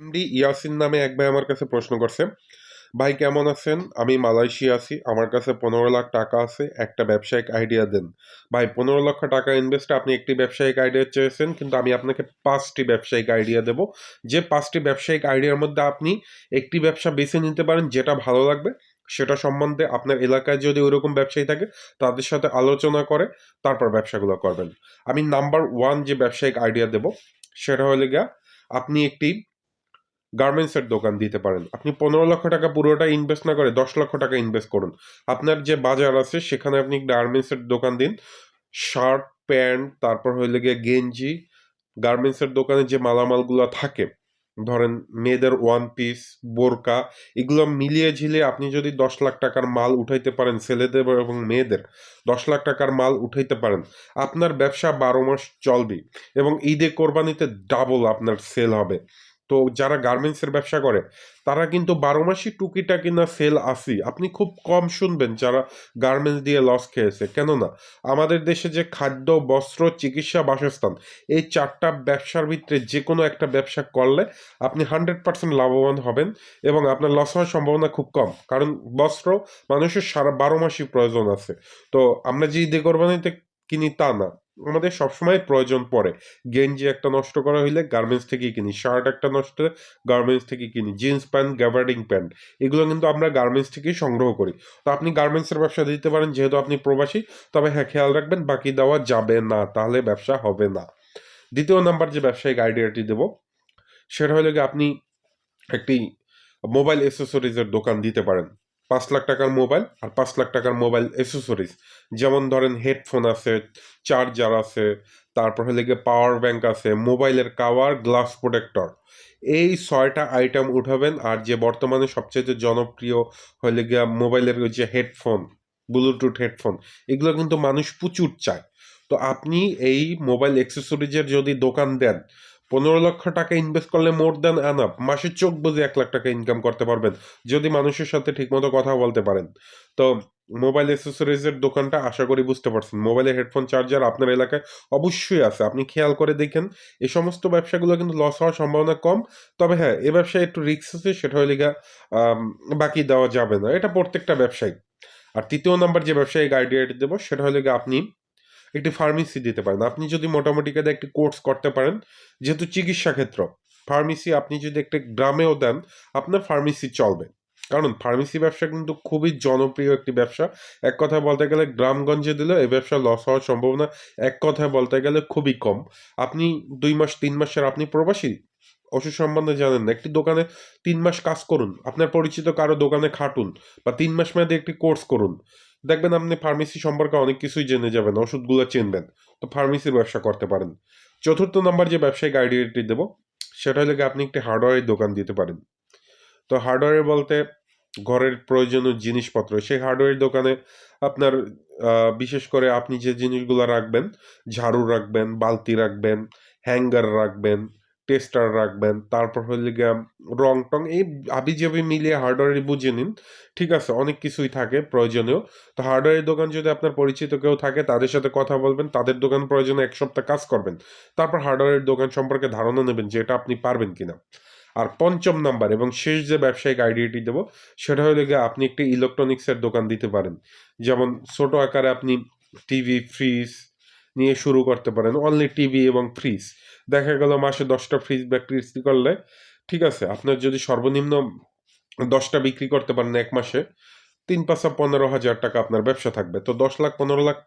MD Yasin নামে এক ভাই আমার কাছে প্রশ্ন করছে, ভাই, কেমন আছেন? আমি মালয়েশিয়া আছি, আমার কাছে পনেরো লাখ টাকা আছে, একটা ব্যবসায়িক আইডিয়া দেন। ভাই, পনেরো লক্ষ টাকা ইনভেস্টে আপনি একটি ব্যবসায়িক আইডিয়া চেয়েছেন, কিন্তু আমি আপনাকে পাঁচটি ব্যবসায়িক আইডিয়া দেব। যে পাঁচটি ব্যবসায়িক আইডিয়ার মধ্যে আপনি একটি ব্যবসা বেছে নিতে পারেন, যেটা ভালো লাগবে, সেটা সম্বন্ধে আপনার এলাকায় যদি ওইরকম ব্যবসায়ী থাকে, তাদের সাথে আলোচনা করে, তারপর ব্যবসাগুলো করবেন। আমি নাম্বার ওয়ান যে ব্যবসায়িক আইডিয়া দেব, সেটা হলে গিয়া, আপনি একটি গার্মেন্টসের দোকান দিতে পারেন। আপনি পনেরো লক্ষ টাকা পুরোটা ইনভেস্ট না করে দশ লক্ষ টাকা ইনভেস্ট করুন। আপনার যে বাজার আছে, সেখানে আপনি গার্মেন্টসের দোকান দিন। শার্ট প্যান্ট তারপর হইলে গিয়ে গেঞ্জি গার্মেন্টসের দোকানে যে মালামালগুলো থাকে, ধরেন মেয়েদের ওয়ান পিস বোরকা, এগুলো মিলিয়ে ঝিলিয়ে আপনি যদি দশ লাখ টাকার মাল উঠাইতে পারেন, ছেলেদের এবং মেয়েদের, দশ লাখ টাকার মাল উঠাইতে পারেন, আপনার ব্যবসা বারো মাস চলবে এবং ঈদে কোরবানিতে ডাবল আপনার সেল হবে। তো যারা গার্মেন্টসের ব্যবসা করে, তারা কিন্তু বারো মাসই টুকিটাকি না সেল আসি। আপনি খুব কম শুনবেন যারা গার্মেন্টস দিয়ে লস খেয়েছে, কেননা আমাদের দেশে যে খাদ্য, বস্ত্র, চিকিৎসা, বাসস্থান, এই চারটা ব্যবসার ভিতরে যে কোনো একটা ব্যবসা করলে আপনি হান্ড্রেড পার্সেন্ট লাভবান হবেন এবং আপনার লস হওয়ার সম্ভাবনা খুব কম। কারণ বস্ত্র মানুষের সারা বারো মাসই প্রয়োজন আছে। তো আমরা যে কোরবানিতে কিনি তা না। আমাদের সবসময় প্রয়োজন পড়ে। গেঞ্জি একটা নষ্ট করা হইলে গার্মেন্টস থেকেই কিনি শার্ট একটা নষ্ট গার্মেন্টস থেকে কিনি জিন্স প্যান্ট গ্যাভার্ডিং প্যান্ট এগুলো কিন্তু আমরা গার্মেন্টস থেকেই সংগ্রহ করি। তো আপনি গার্মেন্টসের ব্যবসা দিতে পারেন, যেহেতু আপনি প্রবাসী, তবে হ্যাঁ খেয়াল রাখবেন, বাকি দেওয়া যাবে না, তাহলে ব্যবসা হবে না। দ্বিতীয় নাম্বার যে ব্যবসায়িক আইডিয়াটি দেব, সেটা হলো গিয়ে আপনি একটি মোবাইল অ্যাসেসরিজের দোকান দিতে পারেন। পাঁচ লাখ টাকার মোবাইল আর পাঁচ লাখ টাকার মোবাইল অ্যাসেসরিজ যেমন ধরেন হেডফোন আছে চার্জার আছে, তারপর হলে গিয়ে পাওয়ার ব্যাংক আছে, মোবাইলের কাভার গ্লাস প্রোটেক্টর এই ছয়টা আইটেম উঠাবেন আর যে বর্তমানে সবচেয়ে জনপ্রিয় হলে গিয়া মোবাইলের যে হেডফোন ব্লুটুথ হেডফোন এগুলো কিন্তু মানুষ প্রচুর চায়। তো আপনি এই মোবাইল অ্যাক্সেসরিজের যদি দোকান দেন পনেরো লক্ষ টাকা ইনভেস্ট করলে মোর দ্যান আনাপ মাসে চোখ বুঝে এক লাখ টাকা ইনকাম করতে পারবেন, যদি মানুষের সাথে ঠিকমতো কথা বলতে পারেন। তো মোবাইল অ্যাসেসরিজের দোকানটা আশা করি বুঝতে পারছেন। মোবাইলের হেডফোন চার্জার আপনার এলাকায় অবশ্যই আছে। আপনি খেয়াল করে দেখেন, এই সমস্ত ব্যবসাগুলো কিন্তু লস হওয়ার সম্ভাবনা কম। তবে হ্যাঁ এ ব্যবসায় একটু রিস্ক আছে, সেটা হলে বাকি দেওয়া যাবে না। এটা প্রত্যেকটা ব্যবসায়ী। আর তৃতীয় নাম্বার যে ব্যবসায়িক আইডিয়াটি দেবো, সেটা হলে আপনি একটি ফার্মেসি দিতে পারেন। আপনি যদি মোটামুটি কাজে একটি কোর্স করতে পারেন, যেহেতু চিকিৎসা ক্ষেত্র ফার্মেসি আপনি যদি একটা গ্রামেও দেন, আপনার ফার্মেসি চলবে। কারণ ফার্মেসি ব্যবসা কিন্তু খুবই জনপ্রিয় একটি ব্যবসা। এক কথায় বলতে গেলে গ্রামগঞ্জে দিলে এই ব্যবসা লস হওয়ার সম্ভাবনা এক কথায় বলতে গেলে খুবই কম। আপনি দুই মাস, তিন মাসের আপনি প্রবাসী অসুখ সম্বন্ধে জানেন না, একটি দোকানে তিন মাস কাজ করুন। আপনার পরিচিত কারও দোকানে খাটুন বা তিন মাস মেয়াদে একটি কোর্স করুন। দেখবেন আপনি ফার্মেসি সম্পর্কে অনেক কিছুই জেনে যাবেন, ওষুধগুলো চিনবেন, তো ফার্মেসির ব্যবসা করতে পারেন। চতুর্থ নাম্বার যে ব্যবসায়িক আইডিয়াটি দেবো, সেটা হলে আপনি একটি হার্ডওয়্যারের দোকান দিতে পারেন। তো হার্ডওয়্যার বলতে ঘরের প্রয়োজনীয় জিনিসপত্র, সেই হার্ডওয়্যার দোকানে আপনার বিশেষ করে আপনি যে জিনিসগুলো রাখবেন, ঝাড়ু রাখবেন, বালতি রাখবেন হ্যাঙ্গার রাখবেন টেস্টার রাখবেন। তারপর হলে গিয়ে রং টং এই আবি জাবি মিলিয়ে হার্ডওয়্যারই বুঝে নিন। ঠিক আছে, অনেক কিছুই থাকে প্রয়োজনীয়। তো হার্ডওয়্যারের দোকান যদি আপনার পরিচিত কেউ থাকে, তাদের সাথে কথা বলবেন, তাদের দোকান প্রয়োজনে এক সপ্তাহ কাজ করবেন। তারপর হার্ডওয়্যারের দোকান সম্পর্কে ধারণা নেবেন যে এটা আপনি পারবেন কিনা। আর পঞ্চম নাম্বার এবং শেষ যে ব্যবসায়িক আইডিয়াটি দেবো, সেটা হলে গিয়ে আপনি একটি ইলেকট্রনিক্সের দোকান দিতে পারেন। যেমন ছোট আকারে আপনি টিভি ফ্রিজ নিয়ে শুরু করতে পারেন অনলি টিভি এবং ফ্রিজ দেখা গেল মাসে দশটা ফ্রিজ বিক্রি করলে, ঠিক আছে, আপনার যদি সর্বনিম্ন দশটা বিক্রি করতে পারেন এক মাসে তিন পাঁচা পনেরো হাজার টাকা আপনার ব্যবসা থাকবে। তো দশ লাখ, পনেরো লাখ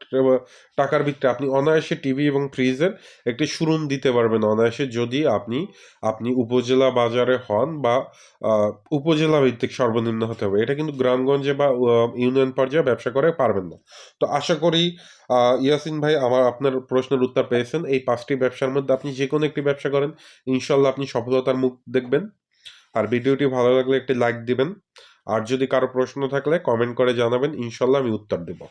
টাকার ভিতরে আপনি অনায়াসে টিভি এবং ফ্রিজের একটি শুরুন দিতে পারবেন অনায়াসে যদি আপনি আপনি উপজেলা বাজারে হন বা উপজেলা ভিত্তিক সর্বনিম্ন হতে হবে। এটা কিন্তু গ্রামগঞ্জে বা ইউনিয়ন পর্যায়ে ব্যবসা করে পারবেন না। তো আশা করি ইয়াসিন ভাই আমার আপনার প্রশ্নের উত্তর পেয়েছেন। এই পাঁচটি ব্যবসার মধ্যে আপনি যে কোনো একটি ব্যবসা করেন, ইনশাল্লাহ আপনি সফলতার মুখ দেখবেন। আর ভিডিওটি ভালো লাগলে একটি লাইক দিবেন। আর যদি কারও প্রশ্ন থাকলে কমেন্ট করে জানাবেন ইনশাল্লাহ আমি উত্তর দেব।